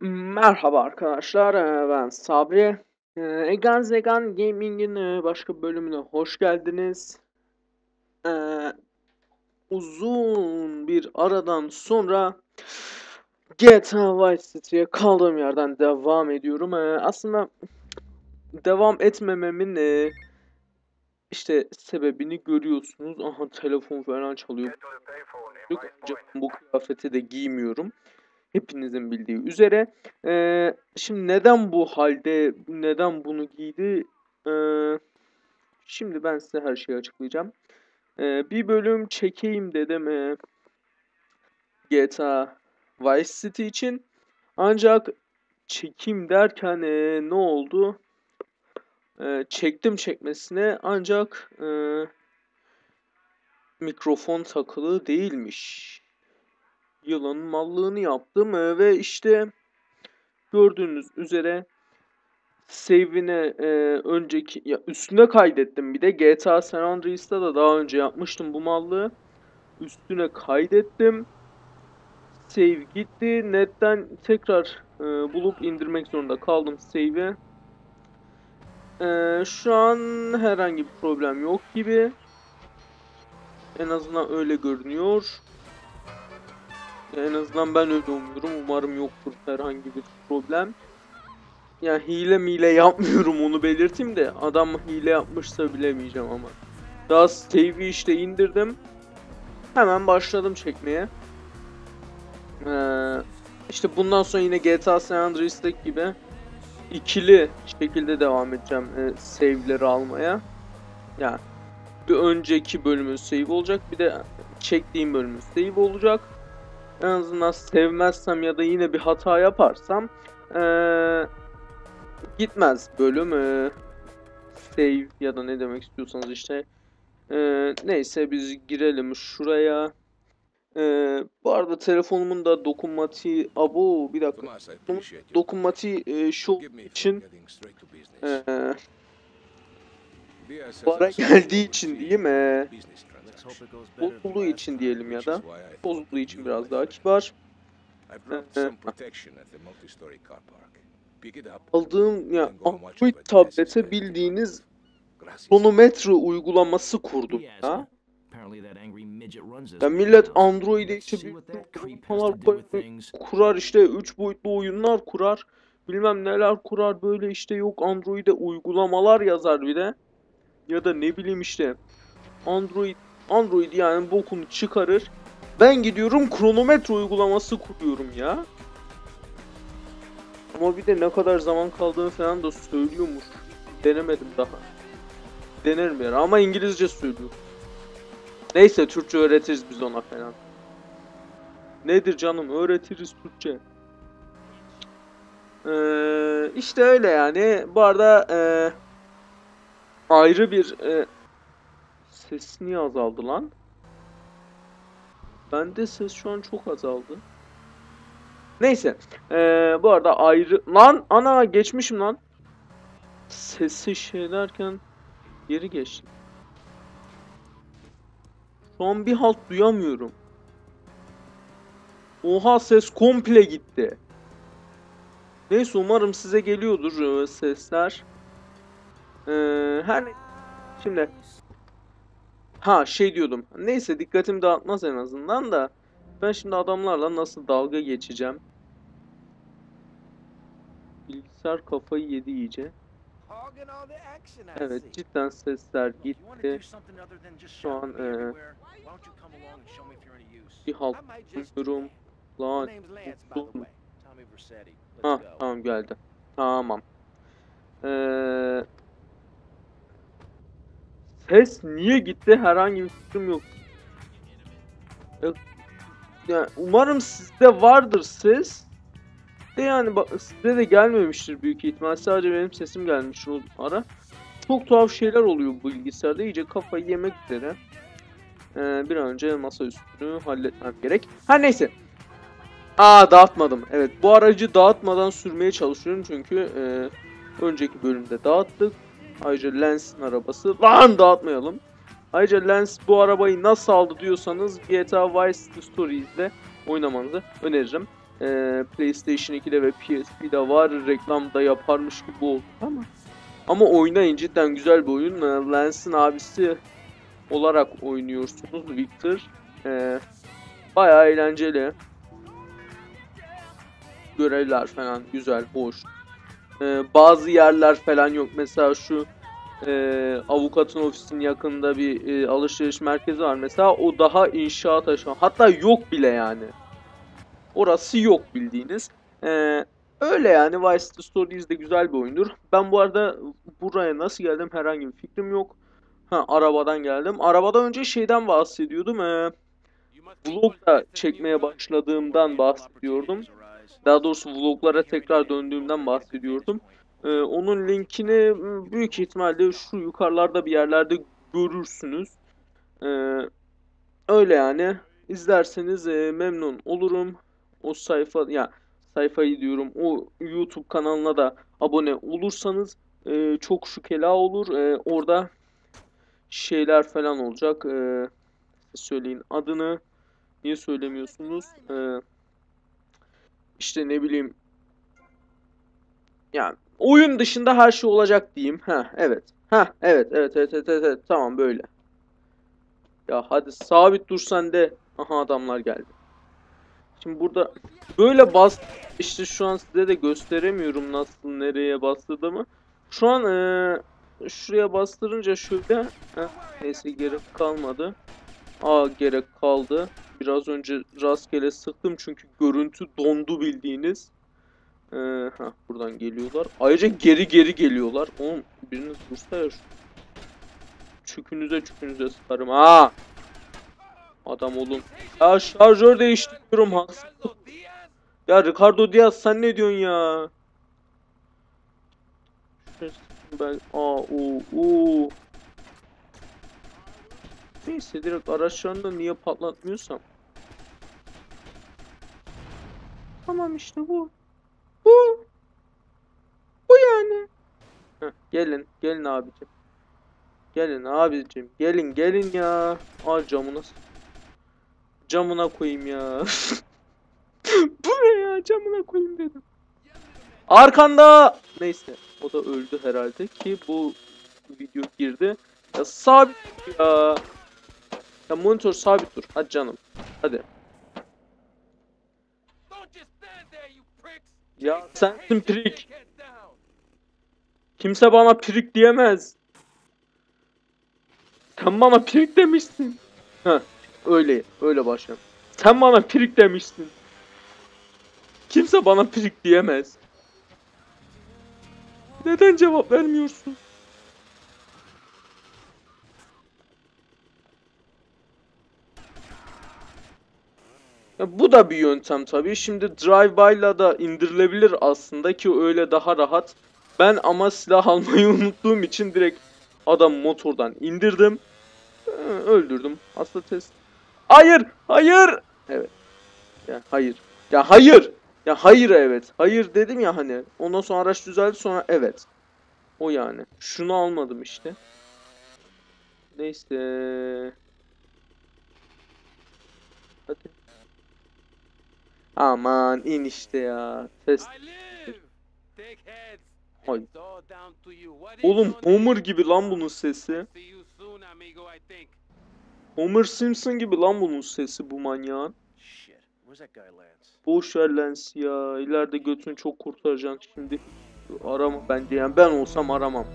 Merhaba arkadaşlar, ben Sabri. Egan Zegan Gaming'in başka bölümüne hoş geldiniz. Uzun bir aradan sonra GTA Vice City'ye kaldığım yerden devam ediyorum. Aslında devam etmememin işte sebebini görüyorsunuz. Aha telefon falan çalıyor. Bu kıyafeti de giymiyorum. Hepinizin bildiği üzere. Eee, şimdi neden bu halde, neden bunu giydi? Eee, şimdi ben size her şeyi açıklayacağım. Eee, bir bölüm çekeyim dedim eee, GTA Vice City için. Ancak çekeyim derken eee, ne oldu? Eee, çektim çekmesine ancak eee, mikrofon takılı değilmiş. Yılanın mallığını yaptım eee, ve işte gördüğünüz üzere save'ine eee, önceki ya üstüne kaydettim bir de GTA San Andreas'ta da daha önce yapmıştım bu mallığı. Üstüne kaydettim. Save gitti. Netten tekrar eee, bulup indirmek zorunda kaldım save'i. Eee, şu an herhangi bir problem yok gibi. En azından öyle görünüyor. En azından ben öyle umuyorum. Umarım yoktur herhangi bir problem. Ya hile mile yapmıyorum onu belirteyim de adam hile yapmışsa bilemeyeceğim ama. Daha save'i işte indirdim. Hemen başladım çekmeye. Ee, işte bundan sonra yine GTA San Andreas'taki gibi ikili şekilde devam edeceğim e, save'leri almaya. Yani bir önceki bölümün save olacak bir de çektiğim bölümün save olacak. En azından sevmezsem ya da yine bir hata yaparsam ee, gitmez bölüm. ee, save ya da ne demek istiyorsanız işte. Ee, neyse biz girelim şuraya. Ee, bu arada telefonumun da dokunmatiği... Abo bir dakika. Dokunmatiği e, şu için getting straight to business. ee, Diaz bu has ara a solid geldiği için business transaction, bozulduğu için diyelim ya da bozulduğu için biraz daha kibar. Ee. Aldığım ya Android tablete bildiğiniz Gracias. kronometre uygulaması kurdum ya. Ya millet. Android'e işte uygulamalar kurar işte 3 boyutlu oyunlar kurar. Bilmem neler kurar böyle işte yok Android'e uygulamalar yazar bir de. Ya da ne bileyim işte Android Android yani bokunu çıkarır. Ben gidiyorum kronometre uygulaması kuruyorum ya. Ama bir de ne kadar zaman kaldığını falan da söylüyormuş. Denemedim daha. Denerim ya ama İngilizce söylüyor. Neyse Türkçe öğretiriz biz ona falan. Nedir canım öğretiriz Türkçe. Ee, işte öyle yani. Bu arada ee, ayrı bir ee, ses niye azaldı lan? Bende ses şu an çok azaldı. Neyse. ee, bu arada ayrı... Lan ana geçmişim lan. Sesi şey derken geri geçtim. Şu an bir halt duyamıyorum. Oha ses komple gitti. Neyse umarım size geliyordur sesler. Ee, her şimdi ha şey diyordum. Neyse dikkatim dağıtmaz en azından da ben şimdi adamlarla nasıl dalga geçeceğim? Bilgisayar kafayı yedi iyice. Evet cidden sesler gitti. Şu an e, bir halt duyuyorum. Lan unuttum. Ha tamam geldi. Tamam. Ee, ses niye gitti herhangi bir fikrim yok. Yani umarım sizde vardır ses. De yani sizde de gelmemiştir büyük ihtimal. Sadece benim sesim gelmiş o ara. Çok tuhaf şeyler oluyor bu bilgisayarda. İyice kafayı yemek üzere. Ee, bir an önce masa üstünü halletmem gerek. Her neyse. Aa dağıtmadım. Evet bu aracı dağıtmadan sürmeye çalışıyorum çünkü e, önceki bölümde dağıttık. Ayrıca Lens'in arabası. Lan dağıtmayalım. Ayrıca Lens bu arabayı nasıl aldı diyorsanız GTA Vice City Stories'de oynamanızı öneririm. Ee, PlayStation 2'de ve PSP'de var. Reklam da yaparmış gibi oldu ama. Ama oynayın cidden güzel bir oyun. Ee, Lance'in abisi olarak oynuyorsunuz Victor. Ee, bayağı eğlenceli. Görevler falan güzel, hoş. Ee, bazı yerler falan yok. Mesela şu e, avukatın ofisinin yakında bir e, alışveriş merkezi var. Mesela o daha inşaat aşağı. Hatta yok bile yani. Orası yok bildiğiniz. Ee, öyle yani Vice City Stories de güzel bir oyundur. Ben bu arada buraya nasıl geldim herhangi bir fikrim yok. Ha arabadan geldim. Arabadan önce şeyden bahsediyordum. Ee, vlog da çekmeye başladığımdan bahsediyordum. Daha doğrusu vloglara tekrar döndüğümden bahsediyordum. Ee, onun linkini m, büyük ihtimalle şu yukarılarda bir yerlerde görürsünüz. Ee, öyle yani. İzlerseniz e, memnun olurum. O sayfa ya sayfayı diyorum. O YouTube kanalına da abone olursanız e, çok şükela olur. E, orada şeyler falan olacak. E, söyleyin adını. Niye söylemiyorsunuz? E, işte ne bileyim. Yani oyun dışında her şey olacak diyeyim. Ha evet. Ha evet evet evet evet evet, evet. tamam böyle. Ya hadi sabit dur sen de. Aha adamlar geldi. Şimdi burada böyle bas işte şu an size de gösteremiyorum nasıl nereye bastırdığımı. Şu an eee, şuraya bastırınca şöyle Heh, neyse gerek kalmadı. Aa gerek kaldı. Biraz önce rastgele sıktım çünkü görüntü dondu bildiğiniz. Ee, heh, buradan geliyorlar. Ayrıca geri geri geliyorlar. Oğlum biriniz dursa ya şu. Çükünüze çükünüze sıkarım ha. Adam olun. Ya şarjör değiştiriyorum haksızlık. Ya Ricardo Diaz sen ne diyorsun ya? Ben aa o o. Neyse direkt araçlarında niye patlatmıyorsam. Tamam işte bu. Bu. Bu yani. Heh, gelin gelin abicim. Gelin abicim gelin gelin ya. Al camına s- camına koyayım ya. Bu ne ya camına koyayım dedim. Arkanda. Neyse o da öldü herhalde ki bu video girdi. Ya sabit ya. Ya monitör sabit dur. Hadi canım. Hadi. Ya sensin prik. Kimse bana prik diyemez. Sen bana prik demişsin. Ha, öyle öyle başlayalım. Sen bana prik demişsin. Kimse bana prik diyemez. Neden cevap vermiyorsun? Bu da bir yöntem tabii. Şimdi drive-by'la da indirilebilir aslında ki öyle daha rahat. Ben ama silah almayı unuttuğum için direkt adam motordan indirdim. Ee, öldürdüm. Aslında test. Hayır! Hayır! Evet. Ya hayır. Ya hayır! Ya hayır evet. Hayır dedim ya hani. Ondan sonra araç düzeldi sonra evet. O yani. Şunu almadım işte. Neyse. Aman in işte ya. Test. Ay. Oğlum Homer gibi lan bunun sesi. Homer Simpson gibi lan bunun sesi bu manyağın. Boş ver Lens ya. İleride götünü çok kurtaracaksın şimdi. Arama bence yani ben olsam aramam.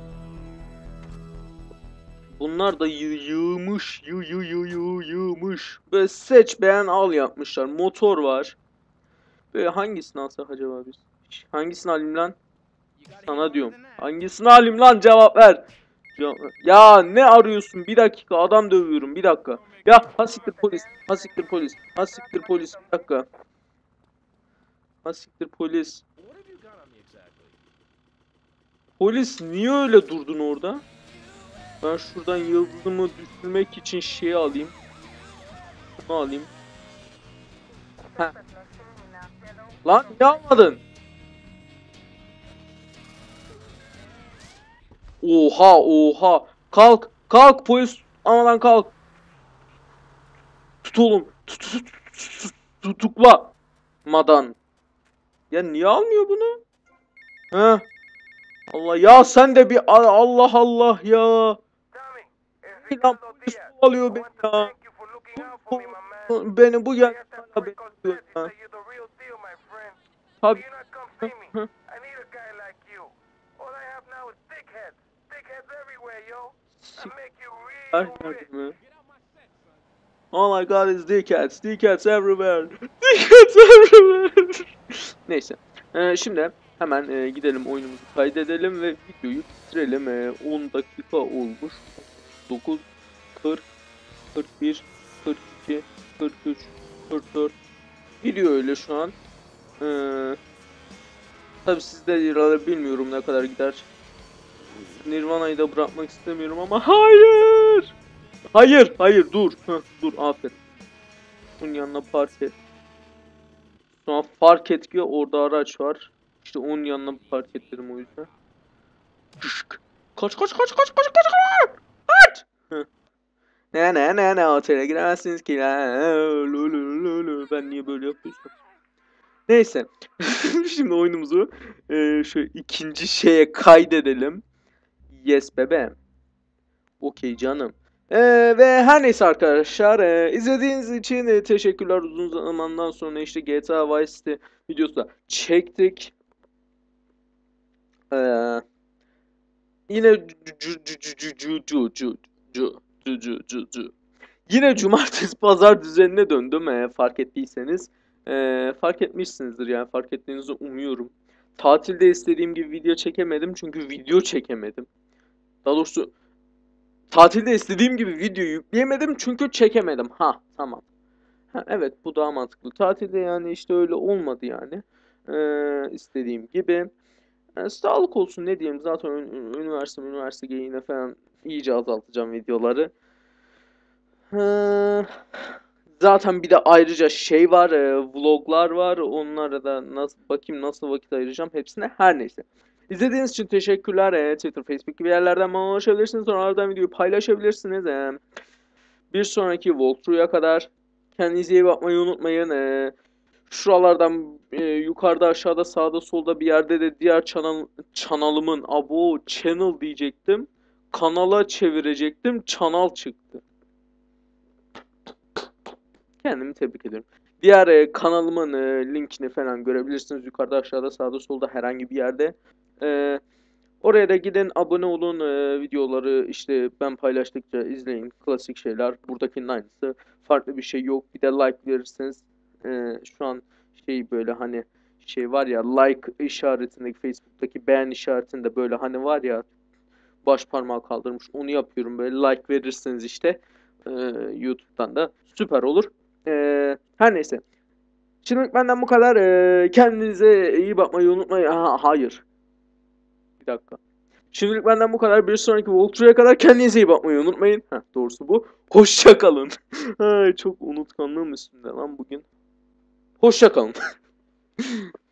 Bunlar da yı yığmış, yı yı yı yı yığmış. Böyle seç beğen al yapmışlar. Motor var. Böyle hangisini alsak acaba biz? Hangisini alayım lan? Sana diyorum. Hangisini alayım lan cevap ver. Ya ne arıyorsun? Bir dakika adam dövüyorum. Bir dakika. Ya hasiktir polis. Hasiktir polis. Hasiktir polis. Bir dakika. Hasiktir polis. Polis niye öyle durdun orada? Ben şuradan yıldızımı düşürmek için şeyi alayım. Bunu alayım. Heh. Lan niye almadın? Oha oha. Kalk kalk polis. Amadan kalk. Tut oğlum. Tut, tut, tut, tut, tutukla. Madan. Ya niye almıyor bunu? Ha? Allah ya sen de bir Allah Allah ya. Lan bu Diaz. alıyor beni ya. thank you for Abi. Oh my god it's dickheads, dickheads everywhere, dickheads everywhere. Neyse, ee, şimdi hemen e, gidelim oyunumuzu kaydedelim ve videoyu bitirelim. Ee, e, 10 dakika olmuş. 9, 40, 41, 42, 43, 44. Gidiyor öyle şu an. Ee, tabi sizde liralar bilmiyorum ne kadar gider. Nirvana'yı da bırakmak istemiyorum ama hayır. Hayır, hayır dur. Heh, dur aferin. Bunun yanına park et. Sonra fark et ki orada araç var. İşte onun yanına park ettim o yüzden. Kaç kaç kaç kaç kaç kaç kaç. Kaç. Ne ne ne ne otele giremezsiniz ki. Ben niye böyle yapıyorsam. Neyse. Şimdi oyunumuzu e, şu ikinci şeye kaydedelim. Yes bebeğim. Okey canım. Ee, ve her neyse arkadaşlar e, izlediğiniz için e, teşekkürler uzun zamandan sonra işte GTA Vice City videosu da çektik. Ee, yine yine cumartesi pazar düzenine döndüm e, fark ettiyseniz. E, fark etmişsinizdir yani fark ettiğinizi umuyorum. Tatilde istediğim gibi video çekemedim çünkü video çekemedim. Daha doğrusu tatilde istediğim gibi video yükleyemedim çünkü çekemedim. Ha tamam. Ha, evet bu daha mantıklı. Tatilde yani işte öyle olmadı yani. Ee, istediğim gibi. Yani sağlık olsun ne diyeyim zaten ün- ün- üniversite üniversite geyiğine falan iyice azaltacağım videoları. Ee, zaten bir de ayrıca şey var, e, vloglar var. Onlara da nasıl bakayım nasıl vakit ayıracağım hepsine her neyse. İzlediğiniz için teşekkürler. Ee, Twitter, Facebook gibi yerlerden bana ulaşabilirsiniz. Sonradan videoyu paylaşabilirsiniz. Ee, bir sonraki walkthrough'a kadar kendinize iyi bakmayı unutmayın. Ee, şuralardan e, yukarıda, aşağıda, sağda, solda bir yerde de diğer channel, kanalımın abo channel diyecektim. Kanala çevirecektim. Channel çıktı. Kendimi tebrik ediyorum. Diğer e, kanalımın e, linkini falan görebilirsiniz. Yukarıda, aşağıda, sağda, solda herhangi bir yerde. Ee, oraya da gidin abone olun ee, videoları. İşte ben paylaştıkça izleyin. Klasik şeyler. Buradakinin aynısı. Farklı bir şey yok. Bir de like verirseniz ee, şu an şey böyle hani şey var ya like işaretindeki Facebook'taki beğen işaretinde böyle hani var ya baş parmağı kaldırmış onu yapıyorum böyle. Like verirseniz işte ee, YouTube'dan da süper olur Ee, her neyse Şimdilik benden bu kadar. Ee, kendinize iyi bakmayı unutmayın. Ha, hayır. Bir dakika. Şimdilik benden bu kadar. Bir sonraki walkthrough'a kadar kendinize iyi bakmayı unutmayın. Heh, doğrusu bu. Hoşça kalın. Ay, çok unutkanlığım üstünde lan bugün. Hoşça kalın.